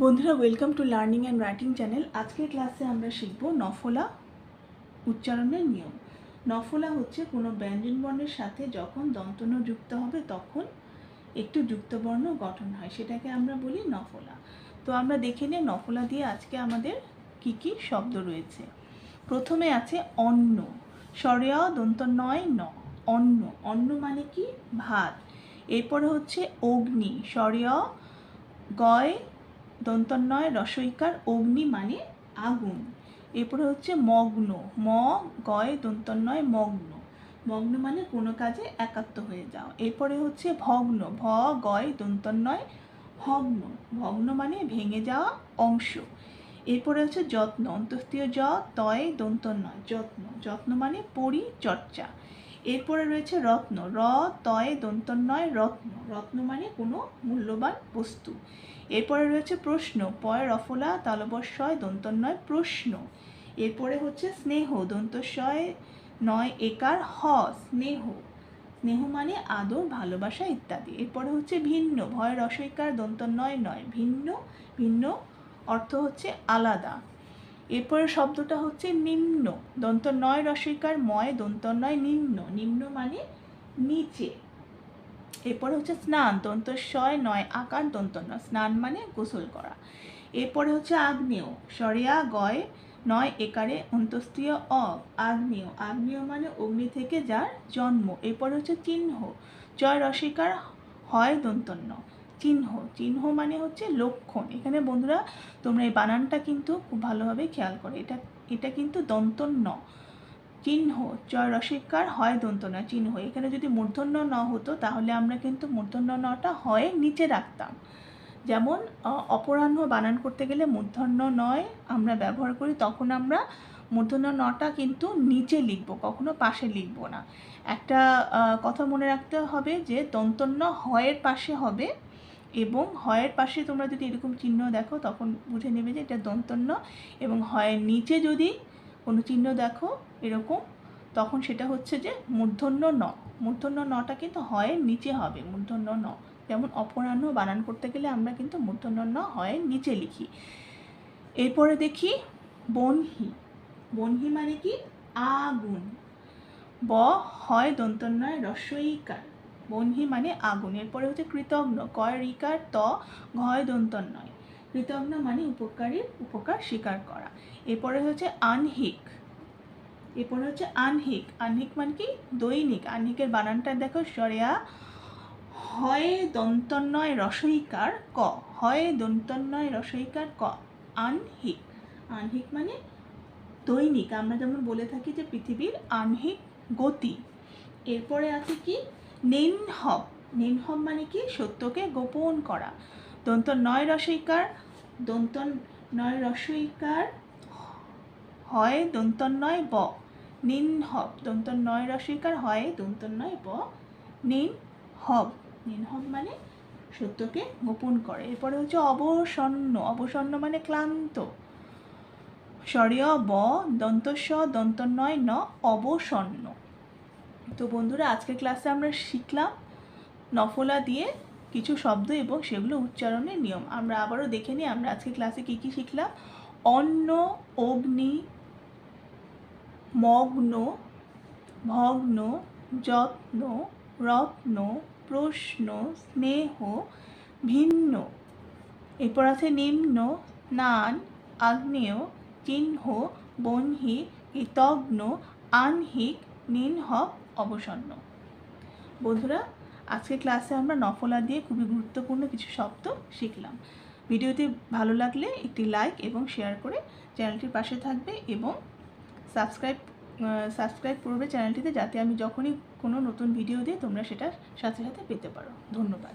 বন্ধুরা welcome to learning and writing channel আজকের ক্লাসে আমরা শিখব নফলা উচ্চারণের নিয়ম। নফলা হচ্ছে কোনো ব্যঞ্জন বর্ণের সাথে যখন দন্তন্য যুক্ত হবে, তখন একটু যুক্তবর্ণ গঠন হয়। সেটাকে আমরা বলি নফলা। তো আমরা দেখে নিই নফলা দিয়ে আজকে আমাদের কি কি শব্দ রয়েছে। প্রথমে আছে অন্ন। স্বরেয় দন্ত নয় ন। অন্ন। অন্ন মানে কি? ভাত। এরপরে হচ্ছে অগ্নি। স্বরেয় গয় দন্তন্বয়, রসইকার, অগ্নি মানে আগুন। এরপরে হচ্ছে মগ্ন। ম, গয়, দন্তন্বয়, মগ্ন। মগ্ন মানে কোনো কাজে একাত্ম হয়ে যাও। এরপরে হচ্ছে ভগ্ন। ভ, গয়, দন্তন্বয়, ভগ্ন। ভগ্ন মানে ভেঙে যাওয়া অংশ। এরপরে হচ্ছে যত্ন। অন্তস্থীয় জ তয়, দন্তন্বয়। যত্ন। যত্ন মানে পরিচর্যা এরপরে রয়েছে রত্ন। র, তয়, দন্তন্বয়, রত্ন। রত্ন মানে কোনো মূল্যবান বস্তু। এরপরে রয়েছে প্রশ্ন। পয়, রফলা, তালবস্বয়, দন্তন্বয়, প্রশ্ন। এরপরে হচ্ছে স্নেহ। দন্তস্বয়, নয়, একার হ, স্নেহ। স্নেহ মানে আদর, ভালোবাসা ইত্যাদি। এরপরে হচ্ছে ভিন্ন। ভয় রসইকার দন্তন্বয়, নয়। ভিন্ন ভিন্ন অর্থ হচ্ছে আলাদা। এরপরে শব্দটা হচ্ছে নিম্ন। দন্ত নয় রসিকার ময় দন্ত নয় নিম্ন। নিম্ন মানে নিচে। এরপরে হচ্ছে স্নান, দন্তস্বয়, নয় আকার দন্ত নয় স্নান মানে গোসল করা। এরপরে হচ্ছে আগ্নেয়। সরিয়া, গয়, নয় একারে অন্তস্তীয় অ। আগ্নেয়। আগ্নেয় মানে অগ্নি থেকে যার জন্ম। এরপরে হচ্ছে চিহ্ন। জয় রসিকার, হয় দন্তন্য চিহ্ন চিহ্ন মানে হচ্ছে লক্ষণ। এখানে বন্ধুরা, তোমরা এই বানানটা কিন্তু খুব ভালোভাবে খেয়াল করো। এটা এটা কিন্তু দন্তন্য। চিহ্ন জয় রসিকার হয় দন্ত না চিহ্ন। এখানে যদি মূর্ধন্য ন হতো, তাহলে আমরা কিন্তু মূর্ধন্য নটা হয় নিচে রাখতাম। যেমন অপরাহ্ন বানান করতে গেলে মূর্ধন্য নয় আমরা ব্যবহার করি, তখন আমরা মূর্ধন্য নটা কিন্তু নিচে লিখব, কখনো পাশে লিখব না। একটা কথা মনে রাখতে হবে যে দন্তন্য হয়ের পাশে হবে এবং হয়ের পাশে তোমরা যদি এরকম চিহ্ন দেখো, তখন বুঝে নেবে যে এটা দন্তন্য এবং হয়ের নিচে যদি কোনো চিহ্ন দেখো এরকম, তখন সেটা হচ্ছে যে মূর্ধন্য ন। মূর্ধন্য নটা কিন্তু হয় নিচে হবে, মূর্ধন্য ন। যেমন অপরাহ্ন বানান করতে গেলে আমরা কিন্তু মূর্ধন্য ন হয়ের নিচে লিখি। এরপরে দেখি বনহি। বনহি মানে কি? আগুন। ব, হয় দন্তন্বয় রস্বইকার। বনহি মানে আগুন। এরপরে হচ্ছে কৃতজ্ঞ কয় রিকার ত। ঘয় দন্তন্বয় কৃতজ্ঞ মানে উপকারীর উপকার স্বীকার করা। এরপরে হচ্ছে আনহিক। এরপরে হচ্ছে আনহিক। আনহিক মানে কি? দৈনিক। আনহিকের বানানটা দেখো, সরেয়া। হয় দন্তন্বয় রসইকার ক। হয় দন্তন্বয় রসইকার ক। আনহিক। আনহিক মানে দৈনিক। আমরা যেমন বলে থাকি যে পৃথিবীর আনহিক গতি। এরপরে আছে কি? নেনহব। নেনহব মানে কি? সত্যকে গোপন করা। দন্ত নয় রসইকার, দন্ত নয় রসইকার হয় দন্তন্বয় ব। নিন হব নয় রসইকার হয় দন্তন্বয় ব। নিন হব মানে সত্যকে গোপন করে। এরপরে হচ্ছে অবসন্ন। অবসন্ন মানে ক্লান্ত। স্বরীয় ব, দন্তস্ব দন্তন্বয় ন, অবসন্ন। তো বন্ধুরা, আজকের ক্লাসে আমরা শিখলাম নফলা দিয়ে কিছু শব্দ এবং সেগুলো উচ্চারণের নিয়ম। আমরা আবারও দেখে নিই, আমরা আজকে ক্লাসে কী কী শিখলাম? অন্ন, অগ্নি, মগ্ন, ভগ্ন, যত্ন, রত্ন, প্রশ্ন, স্নেহ, ভিন্ন। এরপর আছে নিম্ন, নান, আগ্নেয়, চিহ্ন বহ্নি কৃতজ্ঞ আনহিক নিনহক অবসন্ন। বন্ধুরা আজকে ক্লাসে আমরা নফলা দিয়ে খুবই গুরুত্বপূর্ণ কিছু শব্দ শিখলাম। ভিডিওটি ভালো লাগলে একটি লাইক এবং শেয়ার করে চ্যানেলটির পাশে থাকবে এবং সাবস্ক্রাইব সাবস্ক্রাইব করবে চ্যানেলটিতে যাতে আমি যখনই কোনো নতুন ভিডিও দিই তোমরা সেটার সাথে সাথে পেতে পারো। ধন্যবাদ।